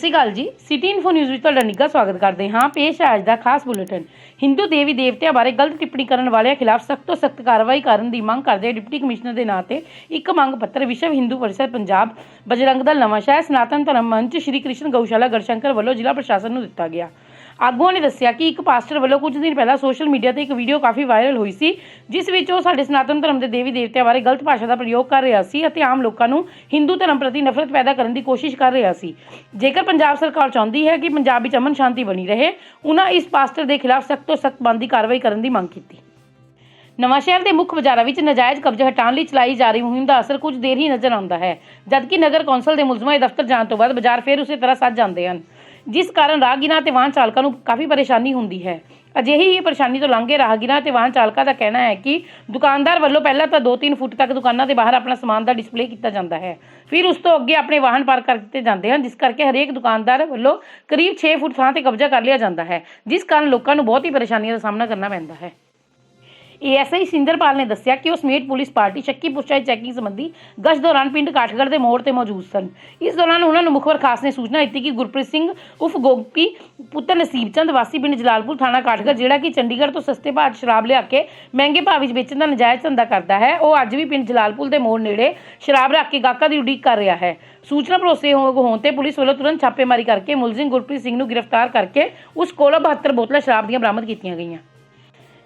ਸ਼੍ਰੀ ਅਕਾਲ ਜੀ। City info news ਵਿੱਚ ਤੁਹਾਡਾ ਨਿੱਘਾ ਸਵਾਗਤ ਕਰਦੇ ਹਾਂ। ਪੇਸ਼ ਹੈ ਅੱਜ ਦਾ ਖਾਸ ਬੁਲੇਟਿਨ। ਹਿੰਦੂ ਦੇਵੀ ਦੇਵਤਿਆਂ ਬਾਰੇ ਗਲਤ ਟਿੱਪਣੀ ਕਰਨ ਵਾਲਿਆਂ ਖਿਲਾਫ ਸਖਤ ਤੋਂ ਸਖਤ ਕਾਰਵਾਈ ਕਰਨ ਦੀ ਮੰਗ ਕਰਦੇ ਡਿਪਟੀ ਕਮਿਸ਼ਨਰ ਦੇ ਨਾਂ ਤੇ ਇੱਕ ਮੰਗ ਪੱਤਰ ਵਿਸ਼ਵ ਹਿੰਦੂ ਪਰਿਸ਼ਦ ਪੰਜਾਬ ਬਜਰੰਗ ਦਲ ਨਵਾਂਸ਼ਹਿਰ ਸਨਾਤਨ ਧਰਮ ਮੰਚ ਸ਼੍ਰੀ ਕ੍ਰਿਸ਼ਨ ਗਊਸ਼ਾਲਾ ਗੜਸ਼ੰਕਰ ਵੱਲੋਂ ਜ਼ਿਲ੍ਹਾ ਪ੍ਰਸ਼ਾਸਨ ਨੂੰ ਦਿੱਤਾ ਗਿਆ। ਆਗੂਆਂ ਨੇ ਦੱਸਿਆ ਕਿ ਇੱਕ ਪਾਸਟਰ ਵੱਲੋਂ ਕੁਝ ਦਿਨ ਪਹਿਲਾਂ ਸੋਸ਼ਲ ਮੀਡੀਆ ਤੇ ਇੱਕ ਵੀਡੀਓ ਕਾਫੀ ਵਾਇਰਲ ਹੋਈ ਸੀ, ਜਿਸ ਵਿੱਚ ਉਹ ਸਾਡੇ ਸਨਾਤਨ ਧਰਮ ਦੇ ਦੇਵੀ ਦੇਵਤਿਆਂ ਬਾਰੇ ਗਲਤ ਭਾਸ਼ਾ ਦਾ ਪ੍ਰਯੋਗ ਕਰ ਰਿਹਾ ਸੀ ਅਤੇ ਆਮ ਲੋਕਾਂ ਨੂੰ ਹਿੰਦੂ ਧਰਮ ਪ੍ਰਤੀ ਨਫ਼ਰਤ ਪੈਦਾ ਕਰਨ ਦੀ ਕੋਸ਼ਿਸ਼ ਕਰ ਰਿਹਾ ਸੀ। ਜੇਕਰ ਪੰਜਾਬ ਸਰਕਾਰ ਚਾਹੁੰਦੀ ਹੈ ਕਿ ਪੰਜਾਬ ਵਿੱਚ ਅਮਨ ਸ਼ਾਂਤੀ ਬਣੀ ਰਹੇ ਉਹਨਾਂ ਇਸ ਪਾਸਟਰ ਦੇ ਖਿਲਾਫ ਸਖਤ ਤੋਂ ਸਖਤ ਬੰਦੀ ਕਾਰਵਾਈ ਕਰਨ ਦੀ ਮੰਗ ਕੀਤੀ। ਨਵਾਂਸ਼ਹਿਰ ਦੇ ਮੁੱਖ ਬਾਜ਼ਾਰਾਂ ਵਿੱਚ ਨਜਾਇਜ਼ ਕਬਜ਼ੇ ਹਟਾਉਣ ਲਈ ਚਲਾਈ ਜਾ ਰਹੀ ਮੁਹਿੰਮ ਦਾ ਅਸਰ ਕੁਝ ਦੇਰ ਹੀ ਨਜ਼ਰ ਆਉਂਦਾ ਹੈ, ਜਦਕਿ ਨਗਰ ਕੌਂਸਲ ਦੇ ਮੁਲਜ਼ਮਾਂ ਦੇ ਦਫ਼ਤਰ ਜਾਣ ਤੋਂ ਬਾਅਦ ਬਾਜ਼ਾਰ ਫੇਰ ਉਸੇ ਤਰ੍ਹਾਂ ਸੱਜ ਜਾਂਦੇ ਹਨ। ਜਿਸ ਕਾਰਨ ਰਾਹਗੀਰਾਂ ਤੇ ਵਾਹਨ ਚਾਲਕਾਂ ਨੂੰ ਕਾਫੀ ਪਰੇਸ਼ਾਨੀ ਹੁੰਦੀ ਹੈ। ਅਜਿਹੀ ਹੀ ਪਰੇਸ਼ਾਨੀ ਤੋਂ ਲੰਘੇ ਰਾਹਗੀਰਾਂ ਤੇ ਵਾਹਨ ਚਾਲਕਾਂ ਦਾ ਕਹਿਣਾ ਹੈ ਕਿ ਦੁਕਾਨਦਾਰ ਵੱਲੋਂ ਪਹਿਲਾਂ ਤਾਂ 2-3 ਫੁੱਟ ਤੱਕ ਦੁਕਾਨਾਂ ਦੇ ਬਾਹਰ ਆਪਣਾ ਸਮਾਨ ਦਾ ਡਿਸਪਲੇ ਕੀਤਾ ਜਾਂਦਾ ਹੈ। ਫਿਰ ਉਸ ਤੋਂ ਅੱਗੇ ਆਪਣੇ ਵਾਹਨ ਪਾਰਕ ਕਰ ਦਿੱਤੇ ਜਾਂਦੇ ਹਨ, ਜਿਸ ਕਰਕੇ ਹਰੇਕ ਦੁਕਾਨਦਾਰ ਵੱਲੋਂ ਕਰੀਬ 6 ਫੁੱਟ ਥਾਂ ਤੇ ਕਬਜ਼ਾ ਕਰ ਲਿਆ ਜਾਂਦਾ ਹੈ, ਜਿਸ ਕਾਰਨ ਲੋਕਾਂ ਨੂੰ ਬਹੁਤ ਹੀ ਪਰੇਸ਼ਾਨੀਆਂ ਦਾ ਸਾਹਮਣਾ ਕਰਨਾ ਪੈਂਦਾ ਹੈ। ਏਐਸਆਈ ਸਿੰਦਰਪਾਲ ਨੇ ਦੱਸਿਆ ਕਿ ਉਹ ਸਮੇਤ ਪੁਲਿਸ ਪਾਰਟੀ ਸ਼ੱਕੀ ਪੁੱਛਾਈ ਚੈਕਿੰਗ ਸੰਬੰਧੀ ਗਸ਼ਤ ਦੌਰਾਨ ਪਿੰਡ ਕਾਠਗੜ੍ਹ ਦੇ ਮੋੜ ਤੇ ਮੌਜੂਦ ਸਨ। ਇਸ ਦੌਰਾਨ ਉਹਨਾਂ ਨੂੰ ਮੁਖਬਰ ਖਾਸ ਨੇ ਸੂਚਨਾ ਦਿੱਤੀ ਕਿ ਗੁਰਪ੍ਰੀਤ ਸਿੰਘ ਉਫ ਗੋਪੀ ਪੁੱਤਰ ਨਸੀਬ ਚੰਦ ਵਾਸੀ ਪਿੰਡ ਜਲਾਲਪੁਰ ਥਾਣਾ ਕਾਠਗੜ੍ਹ, ਜਿਹੜਾ ਕਿ ਚੰਡੀਗੜ੍ਹ ਤੋਂ ਸਸਤੇ ਭਾਅ 'ਚ ਸ਼ਰਾਬ ਲਿਆ ਕੇ ਮਹਿੰਗੇ ਭਾਅ ਵਿੱਚ ਵੇਚਣ ਦਾ ਨਜਾਇਜ਼ ਧੰਦਾ ਕਰਦਾ ਹੈ, ਉਹ ਅੱਜ ਵੀ ਪਿੰਡ ਜਲਾਲਪੁਰ ਦੇ ਮੋੜ ਨੇੜੇ ਸ਼ਰਾਬ ਰੱਖ ਕੇ ਗਾਹਕਾਂ ਦੀ ਉਡੀਕ ਕਰ ਰਿਹਾ ਹੈ। ਸੂਚਨਾ ਭਰੋਸੇ ਹੋਣ ਤੇ ਪੁਲਿਸ ਵੱਲੋਂ ਤੁਰੰਤ ਛਾਪੇਮਾਰੀ ਕਰਕੇ ਮੁਲਜ਼ਮ ਗੁਰਪ੍ਰੀਤ ਸਿੰਘ ਨੂੰ ਗ੍ਰਿਫਤਾਰ ਕਰਕੇ ਉਸ ਕੋਲੋਂ 72 ਬੋਤਲਾਂ ਸ਼ਰਾਬ ਦੀਆਂ ਬਰਾਮਦ ਕੀਤੀਆਂ ਗਈਆਂ।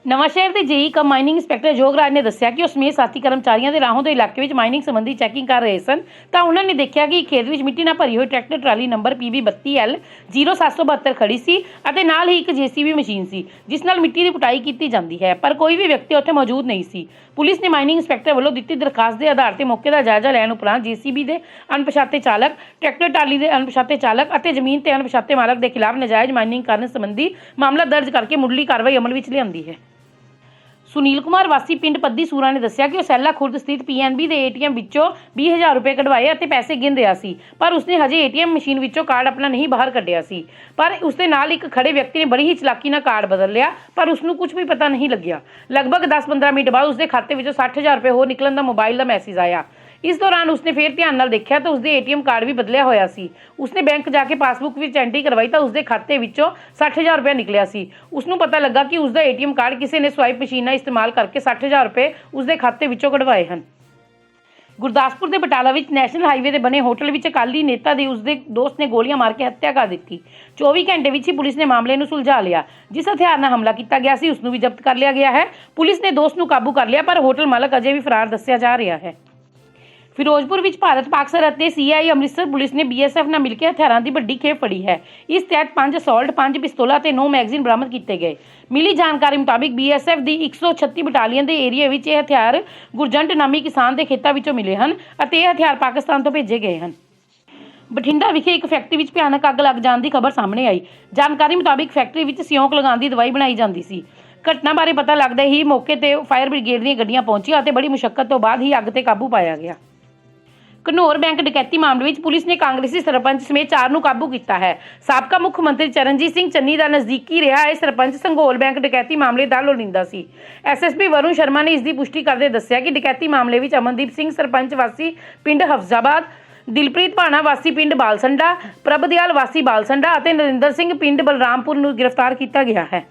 ਨਵਾਂਸ਼ਹਿਰ ਦੇ JE cum mining inspector Jograj ਨੇ ਦੱਸਿਆ ਕਿ ਉਹ ਸਮੇਤ ਸਾਥੀ ਕਰਮਚਾਰੀਆਂ ਦੇ ਰਾਹੋਂ ਦੇ ਇਲਾਕੇ ਵਿੱਚ ਮਾਈਨਿੰਗ ਸੰਬੰਧੀ ਚੈਕਿੰਗ ਕਰ ਰਹੇ ਸਨ। ਤਾਂ ਉਹਨਾਂ ਨੇ ਦੇਖਿਆ ਕਿ ਖੇਤ ਵਿੱਚ ਮਿੱਟੀ ਨਾਲ ਭਰੀ ਹੋਈ ਟਰੈਕਟਰ ਟਰਾਲੀ ਨੰਬਰ PB32L 0772 ਖੜੀ ਸੀ ਅਤੇ ਨਾਲ ਹੀ ਇੱਕ ਜੀਸੀਬੀ ਮਸ਼ੀਨ ਸੀ, ਜਿਸ ਨਾਲ ਮਿੱਟੀ ਦੀ ਪੁਟਾਈ ਕੀਤੀ ਜਾਂਦੀ ਹੈ। ਪਰ ਕੋਈ ਵੀ ਵਿਅਕਤੀ ਉੱਥੇ ਮੌਜੂਦ ਨਹੀਂ ਸੀ। ਪੁਲਿਸ ਨੇ ਮਾਈਨਿੰਗ ਇੰਸਪੈਕਟਰ ਵੱਲੋਂ ਦਿੱਤੀ ਦਰਖਾਸਤ ਦੇ ਆਧਾਰ ਤੇ ਮੌਕੇ ਦਾ ਜਾਇਜ਼ਾ ਲੈਣ ਉਪਰੰਤ ਜੀਸੀਬੀ ਦੇ ਅਣਪਛਾਤੇ ਚਾਲਕ ਟਰੈਕਟਰ ਟਰਾਲੀ ਦੇ ਅਣਪਛਾਤੇ ਚਾਲਕ ਅਤੇ ਜ਼ਮੀਨ ਤੇ ਅਣਪਛਾਤੇ ਮਾਲਕ ਦੇ ਖਿਲਾਫ ਨਾਜਾਇਜ਼ ਮਾਈਨਿੰਗ ਕਰਨ ਸੰਬੰਧੀ ਮਾਮਲਾ ਦਰਜ ਕਰਕੇ ਮੁੱਢਲੀ ਕਾਰਵਾਈ ਅਮਲ ਵਿੱਚ ਲਿਆਂਦੀ ਹੈ। ਸੁਨੀਲ ਕੁਮਾਰ ਵਾਸੀ ਪਿੰਡ ਪੱਦੀ ਸੂਰਾ ਨੇ ਦੱਸਿਆ ਕਿ ਉਹ ਸੈਲਾ ਖੁਰਦ ਸਥਿਤ ਪੀਐਨਬੀ ਦੇ ਏਟੀਐਮ ਵਿੱਚੋਂ 20000 ਰੁਪਏ ਕਢਵਾਏ ਅਤੇ ਪੈਸੇ ਗਿਣ ਰਿਹਾ ਸੀ, ਪਰ ਉਸਨੇ ਹਜੇ ਏਟੀਐਮ ਮਸ਼ੀਨ ਵਿੱਚੋਂ ਕਾਰਡ ਆਪਣਾ ਨਹੀਂ ਬਾਹਰ ਕੱਢਿਆ ਸੀ। ਪਰ ਉਸਦੇ ਨਾਲ ਇੱਕ ਖੜੇ ਵਿਅਕਤੀ ਨੇ ਬੜੀ ਹੀ ਚਲਾਕੀ ਨਾਲ ਕਾਰਡ ਬਦਲ ਲਿਆ ਪਰ ਉਸਨੂੰ ਕੁਝ ਵੀ ਪਤਾ ਨਹੀਂ ਲੱਗਿਆ। ਲਗਭਗ 10-15 ਮਿੰਟ ਬਾਅਦ ਉਸਦੇ ਖਾਤੇ ਵਿੱਚੋਂ 60000 ਰੁਪਏ ਹੋਰ ਨਿਕਲਣ ਦਾ ਮੋਬਾਈਲ ਦਾ ਮੈਸੇਜ ਆਇਆ। ਇਸ ਦੌਰਾਨ ਉਸਨੇ ਫੇਰ ਧਿਆਨ ਨਾਲ ਦੇਖਿਆ ਤਾਂ ਉਸਦੇ ਏਟੀਐਮ ਕਾਰਡ ਵੀ ਬਦਲਿਆ ਹੋਇਆ ਸੀ। ਉਸਨੇ ਬੈਂਕ ਜਾ ਕੇ ਪਾਸਬੁੱਕ ਵਿੱਚ ਐਂਟਰੀ ਕਰਵਾਈ ਤਾਂ ਉਸਦੇ ਖਾਤੇ ਵਿੱਚੋਂ 60000 ਰੁਪਏ ਨਿਕਲਿਆ ਸੀ। ਉਸਨੂੰ ਪਤਾ ਲੱਗਾ ਕਿ ਉਸਦਾ ਏਟੀਐਮ ਕਾਰਡ ਕਿਸੇ ਨੇ ਸਵਾਈਪ ਮਸ਼ੀਨ ਨਾਲ ਇਸਤੇਮਾਲ ਕਰਕੇ 60000 ਰੁਪਏ ਉਸਦੇ ਖਾਤੇ ਵਿੱਚੋਂ ਕਢਵਾਏ ਹਨ। ਗੁਰਦਾਸਪੁਰ ਦੇ ਬਟਾਲਾ ਵਿੱਚ ਨੈਸ਼ਨਲ ਹਾਈਵੇ ਤੇ ਬਣੇ ਹੋਟਲ ਵਿੱਚ ਅਕਾਲੀ ਨੇਤਾ ਦੀ ਉਸਦੇ ਦੋਸਤ ਨੇ ਗੋਲੀਆਂ ਮਾਰ ਕੇ ਹੱਤਿਆ ਕਰ ਦਿੱਤੀ। 24 ਘੰਟੇ ਵਿੱਚ ਹੀ ਪੁਲਿਸ ਨੇ ਮਾਮਲੇ ਨੂੰ ਸੁਲਝਾ ਲਿਆ। ਜਿਸ ਹਥਿਆਰ ਨਾਲ ਹਮਲਾ ਕੀਤਾ ਗਿਆ ਸੀ ਉਸ ਨੂੰ ਵੀ ਜ਼ਬਤ ਕਰ ਲਿਆ ਗਿਆ ਹੈ। ਪੁਲਿਸ ਨੇ ਦੋਸਤ ਨੂੰ ਕਾਬੂ ਕਰ ਲਿਆ, ਪਰ ਹੋਟਲ ਮਾਲਕ ਅਜੇ ਵੀ ਫਰਾਰ ਦੱਸਿਆ ਜਾ ਰਿਹਾ ਹੈ। ਫਿਰੋਜ਼ਪੁਰ ਵਿੱਚ ਭਾਰਤ ਪਾਕ ਸਰਹੱਦ ਤੇ ਸੀਆਈ ਅੰਮ੍ਰਿਤਸਰ ਪੁਲਿਸ ਨੇ ਬੀਐਸਐਫ ਨਾਲ ਮਿਲ ਕੇ ਹਥਿਆਰਾਂ ਦੀ ਵੱਡੀ ਖੇਪ ਫੜੀ ਹੈ। ਇਸ ਤਹਿਤ 5 ਅਸੌਲਟ 5 ਪਿਸਤੌਲਾਂ ਤੇ 9 ਮੈਗਜ਼ੀਨ ਬਰਾਮਦ ਕੀਤੇ ਗਏ। ਮਿਲੀ ਜਾਣਕਾਰੀ ਮੁਤਾਬਿਕ ਬੀਐਸਐਫ ਦੀ 136 ਬਟਾਲੀਅਨ ਦੇ ਏਰੀਆ ਵਿੱਚ ਇਹ ਹਥਿਆਰ ਗੁਰਜੰਟ ਨਾਮੀ ਕਿਸਾਨ ਦੇ ਖੇਤਾਂ ਵਿੱਚੋਂ ਮਿਲੇ ਹਨ ਅਤੇ ਇਹ ਹਥਿਆਰ ਪਾਕਿਸਤਾਨ ਤੋਂ ਭੇਜੇ ਗਏ ਹਨ। ਬਠਿੰਡਾ ਵਿਖੇ ਇੱਕ ਫੈਕਟਰੀ ਵਿੱਚ ਭਿਆਨਕ ਅੱਗ ਲੱਗ ਜਾਣ ਦੀ ਖਬਰ ਸਾਹਮਣੇ ਆਈ। ਜਾਣਕਾਰੀ ਮੁਤਾਬਿਕ ਫੈਕਟਰੀ ਵਿੱਚ ਸਿਉਂਕ ਲਗਾਉਣ ਦੀ ਦਵਾਈ ਬਣਾਈ ਜਾਂਦੀ ਸੀ। ਘਟਨਾ ਬਾਰੇ ਪਤਾ ਲੱਗਦਾ ਹੀ ਮੌਕੇ ਤੇ ਫਾਇਰ ਬ੍ਰਿਗੇਡ ਦੀਆਂ ਗੱਡੀਆਂ ਪਹੁੰਚੀਆਂ ਅਤੇ ਬੜੀ ਮੁਸ਼ਕਲ ਤੋਂ ਬਾਅਦ ਹੀ ਅੱਗ ਤੇ ਕਾਬੂ ਪਾਇਆ ਗਿਆ। ਘਨੌਰ ਬੈਂਕ ਡਕੈਤੀ ਮਾਮਲੇ ਵਿੱਚ ਪੁਲਿਸ ਨੇ ਕਾਂਗਰਸੀ ਸਰਪੰਚ ਸਮੇਤ ਚਾਰ ਨੂੰ ਕਾਬੂ ਕੀਤਾ ਹੈ। ਸਾਬਕਾ ਮੁੱਖ ਮੰਤਰੀ ਚਰਨਜੀਤ ਸਿੰਘ ਚੰਨੀ ਦਾ ਨਜ਼ਦੀਕੀ ਰਿਹਾ ਇਹ ਸਰਪੰਚ ਸੰਘੋਲ ਬੈਂਕ ਡਕੈਤੀ ਮਾਮਲੇ ਦਾ ਲੋੜੀਂਦਾ ਸੀ। ਐਸਐਸਪੀ ਵਰੁਣ ਸ਼ਰਮਾ ਨੇ ਇਸ ਦੀ ਪੁਸ਼ਟੀ ਕਰਦੇ ਦੱਸਿਆ ਕਿ ਡਕੈਤੀ ਮਾਮਲੇ ਵਿੱਚ ਅਮਨਦੀਪ ਸਿੰਘ ਸਰਪੰਚ ਵਾਸੀ ਪਿੰਡ ਹਫਜ਼ਾਬਾਦ, ਦਿਲਪ੍ਰੀਤ ਭਾਣਾ ਵਾਸੀ ਪਿੰਡ ਬਾਲਸੰਡਾ, ਪ੍ਰਭਦਿਆਲ ਵਾਸੀ ਬਾਲਸੰਡਾ ਅਤੇ ਨਰਿੰਦਰ ਸਿੰਘ ਪਿੰਡ ਬਲਰਾਮਪੁਰ ਨੂੰ ਗ੍ਰਿਫਤਾਰ ਕੀਤਾ ਗਿਆ ਹੈ।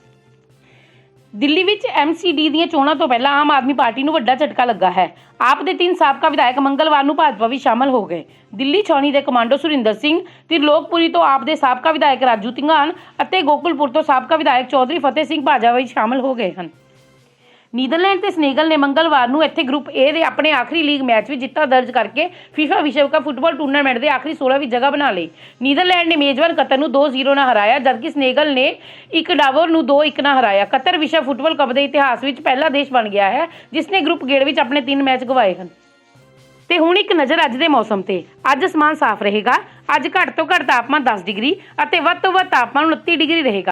ਦਿੱਲੀ ਵਿੱਚ ਐਮਸੀਡੀ ਦੀਆਂ ਚੋਣਾਂ ਤੋਂ ਪਹਿਲਾਂ ਆਮ ਆਦਮੀ ਪਾਰਟੀ ਨੂੰ ਵੱਡਾ ਝਟਕਾ ਲੱਗਾ ਹੈ। ਆਪ ਦੇ ਤਿੰਨ ਸਾਬਕਾ ਵਿਧਾਇਕ ਮੰਗਲਵਾਰ ਨੂੰ ਭਾਜਪਾ ਵਿੱਚ ਸ਼ਾਮਲ ਹੋ ਗਏ। ਦਿੱਲੀ ਛਾਉਣੀ ਦੇ ਕਮਾਂਡੋ ਸੁਰਿੰਦਰ ਸਿੰਘ, ਤਿਰਲੋਕਪੁਰੀ ਤੋਂ ਆਪ ਦੇ ਸਾਬਕਾ ਵਿਧਾਇਕ ਰਾਜੂ ਤਿੰਗਾਨ ਅਤੇ ਗੋਕੁਲਪੁਰ ਤੋਂ ਸਾਬਕਾ ਵਿਧਾਇਕ ਚੌਧਰੀ ਫਤਿਹ ਸਿੰਘ ਭਾਜਪਾ ਵਿੱਚ ਸ਼ਾਮਲ ਹੋ ਗਏ ਹਨ। ਨੀਦਰਲੈਂਡ ਤੇ ਸਨੇਗਲ ਨੇ ਮੰਗਲਵਾਰ ਨੂੰ ਇੱਥੇ ਗਰੁੱਪ ਏ ਦੇ ਆਪਣੇ ਆਖਰੀ ਲੀਗ ਮੈਚ ਵਿੱਚ ਜਿੱਤਾਂ ਦਰਜ ਕਰਕੇ FIFA ਵਿਸ਼ਵ ਕੱਪ ਫੁੱਟਬਾਲ ਟੂਰਨਾਮੈਂਟ ਦੇ ਆਖਰੀ 16 ਜਗ੍ਹਾ ਬਣਾ ਲਈ। ਨੀਦਰਲੈਂਡ ਨੇ ਮੇਜ਼ਬਾਨ ਕਤਰ ਨੂੰ 2-0 ਨਾਲ ਹਰਾਇਆ, ਜਦਕਿ ਸਨੇਗਲ ਨੇ ਇਕਡਾਵਰ ਨੂੰ 2-1 ਨਾਲ ਹਰਾਇਆ। ਕਤਰ ਵਿਸ਼ਵ ਫੁੱਟਬਾਲ ਕੱਪ ਦੇ ਇਤਿਹਾਸ ਵਿੱਚ ਪਹਿਲਾ ਦੇਸ਼ ਬਣ ਗਿਆ ਹੈ, ਜਿਸ ਨੇ ਗਰੁੱਪ ਗੇੜ ਵਿੱਚ ਆਪਣੇ ਤਿੰਨ ਮੈਚ ਗਵਾਏ ਹਨ। ਤੇ ਹੁਣ ਇੱਕ ਨਜ਼ਰ ਅੱਜ ਦੇ ਮੌਸਮ ਤੇ। ਅੱਜ ਅਸਮਾਨ ਸਾਫ਼ ਰਹੇਗਾ, ਅੱਜ ਘੱਟ ਤੋਂ ਘੱਟ ਤਾਪਮਾਨ 10 ਡਿਗਰੀ ਅਤੇ ਵੱਧ ਤੋਂ ਵੱਧ ਤਾਪਮਾਨ 29 ਡਿਗਰੀ ਰਹੇਗਾ।